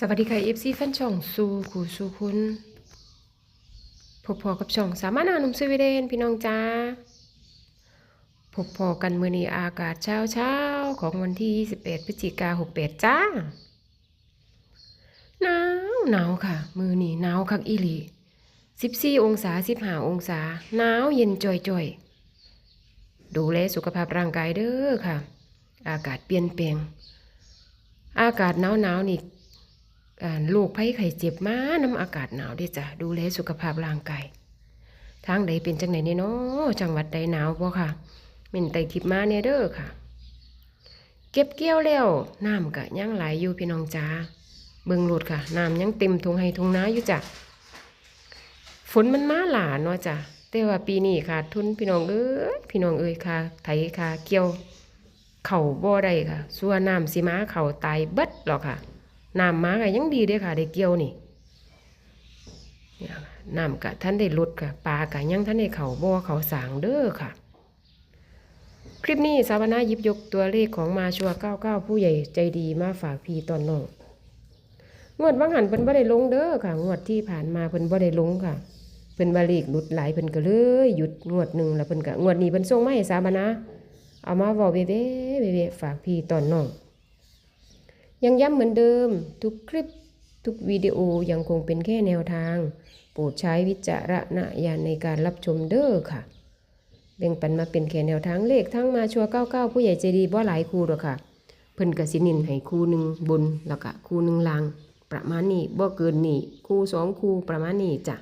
สวัสดีค่ะ FC แฟนช่องสู่ขู่สู่คุณพบพอกับช่องสามารถนานุ่มสวีเดนพี่น้องจ้าพบพอกันมื้อนี้อากาศเช้าเช้าของวันที่ 21พฤศจิกา68จ้าหนาวหนาวค่ะ มือนี้หนาวคักอีหลี14องศา15องศาหนาวเย็นจ่อยๆดูแลสุขภาพร่างกายเด้อค่ะ อากาศเปลี่ยนแปลงอากาศหนาวหนาวนี่ โรคภัยไข้เจ็บมาน้ำอากาศหนาวด้จ้ะดูแลสุขภาพร่างกายทางใดเป็นจังไหนเนี่ยเนาะจังหวัดใดหนาวบ่ค่ะเม่นไตคลิปมาเนี่ยเด้อค่ะ เก็บเกี่ยวแล้วน้ำกะยังไหลอยู่พี่น้องจ้าเบิ่งโลดค่ะน้ำยังเต็มทงให้ทงนาอยู่จ้ะฝนมันมาหลาเนาะจ้ะแต่ว่าปีนี้ค่ะ ทุนพี่น้องเอ้ยพี่น้องเอ้ยค่ะ ไถค่ะ เกี่ยว เข่าบ่ได้ค่ะส่วนน้ำสิมาเข่าตายเบิดหรอกค่ะ น้ำมาก็ยังดีเด้ค่ะได้เกี่ยวนี่น้ำกะท่านได้ลดค่ะปลากะยังท่านได้เขาบ่อเขาสางเด้อค่ะ คลิปนี้สาวนายิบยกตัวเลขของมาชัว99ผู้ใหญ่ใจดีมาฝากพี่ตอนน้องงวดบางหันเพิ่นบ่ได้ลงเด้อค่ะ งวดที่ผ่านมาเพิ่นบ่ได้ลงค่ะเพิ่นว่าเลขหลุดหลายเพิ่นก็เลยหยุดงวดหนึ่งแล้วเพิ่นก็งวดนี้เพิ่นส่งมาให้สาวนาเอามาเว้าเว้ๆเว้ฝากพี่ตอนน้อง ยังย้ำเหมือนเดิมทุกคลิปทุกวิดีโอยังคงเป็นแค่แนวทาง โปรดใช้วิจารณญาณในการรับชมเด้อค่ะแบ่งปันมาเป็นแค่แนวทางเลขทั้งมาชัวร์99ผู้ใหญ่ใจดีบ่หลายคู่หรอกค่ะ เพิ่นกสินินให้คู่หนึ่งบนแล้วก็คู่หนึ่งล่าง ประมาณนี้บ่เกินนี่คู่สองคู่ประมาณนี้จ้ะ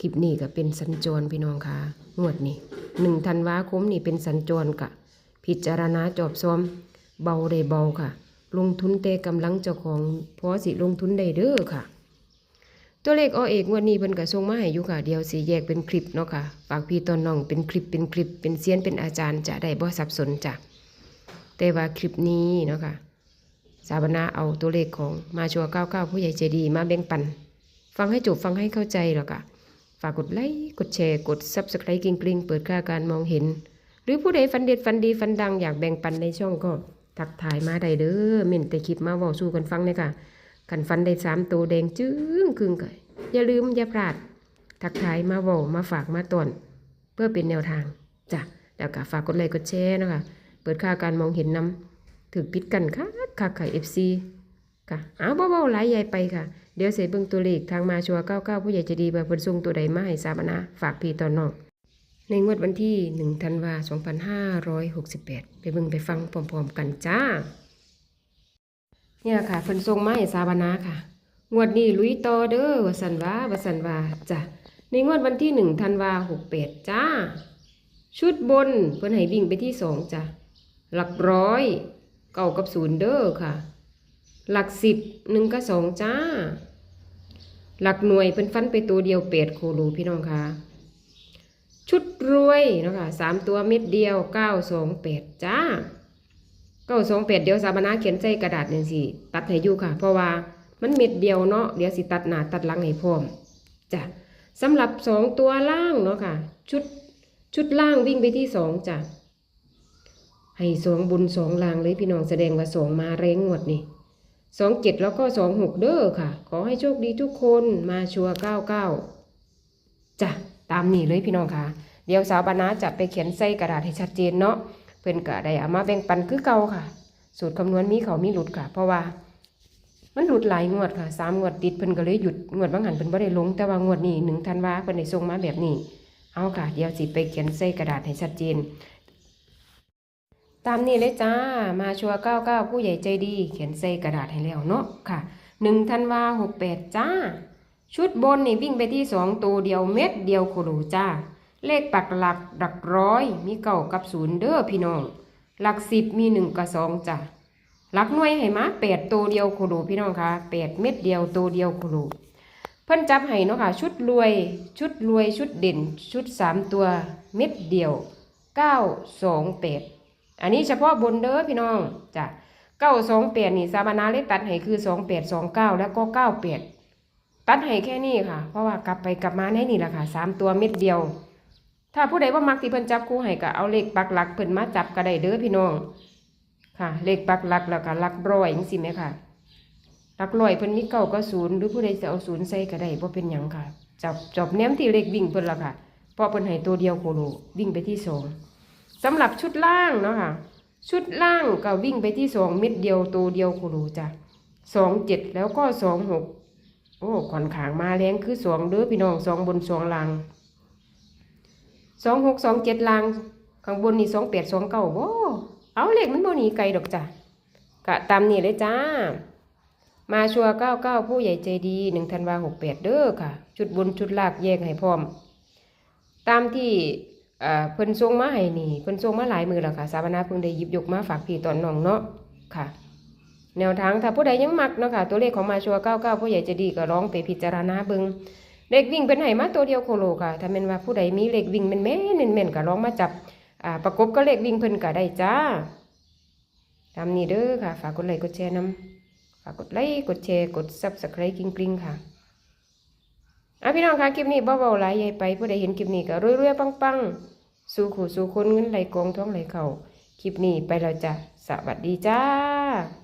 คลิปนี้ก็เป็นสัญจรพี่น้องค่ะงวดนี้หนึ่งธันวาคมนี่เป็นสัญจรกะ พิจารณาจอบซ้อม เบาได้เบาค่ะ ลงทุนแต่กำลังเจ้าของพอสิลงทุนได้เด้อค่ะ ตัวเลขอเอกวันนี้เพิ่นก็ส่งมาให้อยู่ค่ะ เดี๋ยวสิแยกเป็นคลิปเนาะค่ะฝากพี่ตอนน้องเป็นคลิปเป็นคลิปเป็นเซียนเป็นอาจารย์จะได้บ่สับสนจ้ะแต่ว่าคลิปนี้เนาะค่ะสาบนาเอาตัวเลขของมาชัว99ผู้ใหญ่ใจดีมาแบ่งปัน ฟังให้จบฟังให้เข้าใจแล้วค่ะ ฝากกดไลค์กดแชร์กด Subscribe กริ๊งๆเปิดค่าการมองเห็น หรือผู้ใดฟันเด็ดฟันดีฟันดังอยากแบ่งปันในช่องก็ ทักทายมาได้เด้อเม่นแต่คลิปมาว้าสู่กันฟังเลยค่ะกันฟันได้สามตัวแดงจึ้งครึ่งก็อย่าลืมอย่าพลาด ทักทายมาว้ามาฝากมาตอนเพื่อเป็นแนวทางจ้ะแล้วก็ฝากกดไลค์กดแชร์นะคะเปิดค่าการมองเห็นนำถือปิดกันค่ะค่ะค่ะ FC ค่ะอ้าวเบาๆหลายใหญ่ไปค่ะ เดี๋ยวเสเบิ่งตัวเลขทางมาชัวร์99ผู้ใหญ่จะดีว่าเพิ่นส่งตัวใดมาให้ทราบนะฝากพี่ตอนน้อง ในงวดวันที่1ธันวา2568 ไปเบิ่งไปฟังพร้อมๆกันจ้า เนี่ยค่ะเพิ่นส่งมาให้สาบานาค่ะ งวดนี้ลุยต่อเด้อวสันวาวสันวาจ้ะในงวดวันที่1ธันวา68 จ้า ชุดบนเพิ่นให้วิ่งไปที่ 2 จ้ะ หลักร้อยเก้ากับศูนย์เด้อค่ะ หลักสิบหนึ่งกับสองจ้า หลักหน่วยเพิ่นฟันไปตัวเดียวเป็ดโคโลพี่น้องค่ะ ชุดรวยเนาะคะสามตัวเม็ดเดียวเก้าสองแปดจ้าเก้าสองแปดเดี๋ยวสาบนาเขียนใส่กระดาษหนึ่งสิตัดให้อยู่ค่ะ เพราะว่ามันเม็ดเดียวเนาะเดี๋ยวสิตัดหนาตัดหลังให้พร้อมจ้ะสำหรับสองตัวล่างเนาะค่ะ ชุดชุดล่างวิ่งไปที่สองจ้ะให้สองบุญสองล่างเลยพี่น้องแสดงว่าสองมาแรงงวดนี่สองเจ็ดแล้วก็สองหกเด้อค่ะ ขอให้โชคดีทุกคนมาชัวเก้าเก้าจ้ะ ตามนี้เลยพี่น้องค่ะ เดี๋ยวสาวบานาจะไปเขียนใส่กระดาษให้ชัดเจนเนาะเพื่อนก็ได้เอามาแบ่งปันคือเก่าค่ะ สูตรคำนวณมีเขามีหลุดค่ะ เพราะว่า มันหลุดหลายงวดค่ะสามงวดติดเพิ่นก็เลยหยุดงวดบางหันเพิ่นบ่ได้ลงแต่ว่างวดนี้หนึ่งธันวาเพิ่นได้ส่งมาแบบนี้เอาค่ะ เดี๋ยวสิไปเขียนใส่กระดาษให้ชัดเจน ตามนี้เลยจ้ามาชัวร์99ผู้ใหญ่ใจดี เขียนใส่กระดาษให้แล้วเนาะค่ะ1ธันวา68จ้า ชุดบนนี่วิ่งไปที่สองตัวเดียวเม็ดเดียวโคโลจ้า เลขปักหลักหลักร้อย มีเก่ากับศูนย์เด้อพี่น้อง หลักสิบมีหนึ่งกับสองจ้ะหลักหน่วยให้มาแปดตัวเดียวโคโลพี่น้องคะแปดเม็ดเดียวตัวเดียวโคโลเพิ่นจับให้เนาะค่ะ ชุดรวย ชุดรวย ชุดเด่น ชุดสามตัวเม็ดเดียวเก้าสองแปดอันนี้เฉพาะบนเด้อพี่น้องจ้ะเก้าสองแปดนี่สาบานาเลตัดให้คือสองแปดสองเก้าแล้วก็เก้าแปด ตัดให้แค่นี้ค่ะ เพราะว่ากลับไปกลับมาในนี่แหละค่ะสามตัวเม็ดเดียว ถ้าผู้ใดว่ามักที่เพิ่นจับคู่ให้ก็เอาเลขปักหลักเพิ่นมาจับก็ได้เด้อพี่น้อง ค่ะ เลขปักหลักแล้วก็หลักร้อยจังซี่แหมค่ะหลักร้อยเพิ่นมีเก้าก็ศูนย์หรือผู้ใดจะเอาศูนย์ใส่ก็ได้บ่เป็นหยังค่ะจับจอบแนมที่เลขวิ่งเพิ่นละค่ะเพราะเพิ่นให้ตัวเดียวโคโลวิ่งไปที่สองสำหรับชุดล่างเนาะค่ะ ชุดล่างก็วิ่งไปที่สองเม็ดเดียวตัวเดียวโคโลจ้ะสองเจ็ดแล้วก็สองหก อ้ขอนขางมาแรงคือสองเด้อพี่น้องสองบนสองล่างสองหกสองเจ็ดล่างข้างบนนี่สองแปดสองเก้าโอ้เอาเลขมันโมนีไกลดอกจ้ะกะตามนี่เลยจ้า มาชัวเก้าเก้าผู้ใหญ่ใจดีหนึ่งธันวาหกแปดเด้อค่ะ ชุดบนชุดลากแยกให้พร้อม ตามที่อ่าเพิ่นส่งมาให้นี่เพิ่นส่งมาหลายมือแล้วค่ะ สาบนาเพิ่งได้ยิบยกมาฝากพี่ตอนน้องเนาะค่ะ แนวทางถ้าผู้ใดยังมักเนาะค่ะตัวเลขของมาชัวเก้าเก้าผู้ใหญ่ใจดีก็ร้องไปพิจารณาเบิงเลขวิ่งเป็นไห้มาตัวเดียวโคโลค่ะ ถ้าแม่นว่าผู้ใดมีเลขวิ่งแม่นแม่นแม่นๆก็ร้องมาจับอ่าประกบก็เลขวิ่งเพิ่นก็ได้จ้าตามนี้เด้อค่ะ ฝากกดไลค์กดแชร์นำฝากกดไลค์กดแชร์กด Subscribe กริ๊งกริ๊งๆค่ะอะพี่น้องค่ะคลิปนี้เบาๆหลายใหญ่ไปผู้ใดเห็นคลิปนี้ก็รวยๆปังๆ สู่ขู่สู่คนเงินไหลกองท้องไหลเข่าคลิปนี้ไปแล้วจ้ะสวัสดีจ้า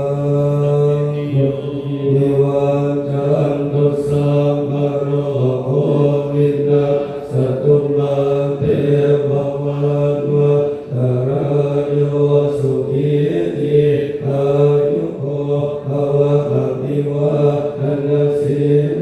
Yeah.